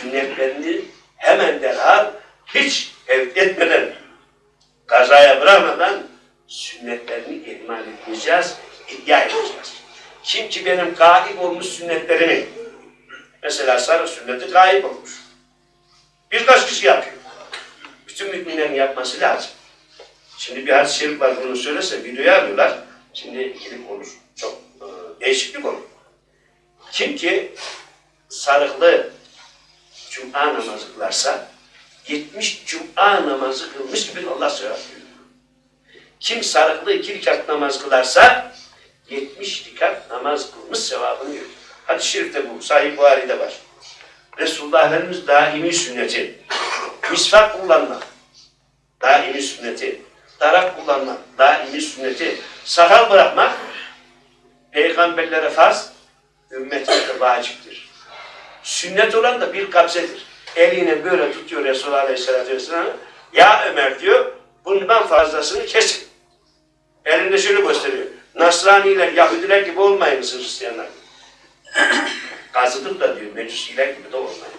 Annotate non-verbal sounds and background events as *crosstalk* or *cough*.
sünnetlerini hemen derhal hiç evt etmeden, kazaya bırakmadan sünnetlerini ihmal etmeyeceğiz, iddia edeceğiz. Kim ki benim gayip olmuş sünnetlerimi, mesela sarı sünneti gayip olmuş. Birkaç kişi yapıyor. Bütün müminlerin yapması lazım. Şimdi bir hadis-i şerif var bunu söylese videoya alıyorlar. Şimdi gidip olur. Çok e, değişik bir konu. Kim ki sarıklı cuma namazı kılarsa 70 cuma namazı kılmış gibi Allah sevap veriyor. Kim sarıklı iki rekat namaz kılarsa 70 rekat namaz kılmış sevabını görüyor. Hadis-i şerifte bu. Sahih Buhari'de var. Resulullah Efendimiz daimi sünneti. Misvak kullanmak. Daimi sünneti. Darak kullanmak. Daimi sünneti. Sakal bırakmak. Peygamberlere farz, ümmetine de vaciptir. Sünnet olan da bir kabzedir. Eline böyle tutuyor Resulullah Aleyhisselatü Vesselam. Ya Ömer diyor, bundan fazlasını kesin. Elinde şöyle gösteriyor. Nasraniler, Yahudiler gibi olmayınız Hristiyanlar. *coughs* Kazıdık da diyor, Mecusiler gibi de olmayın.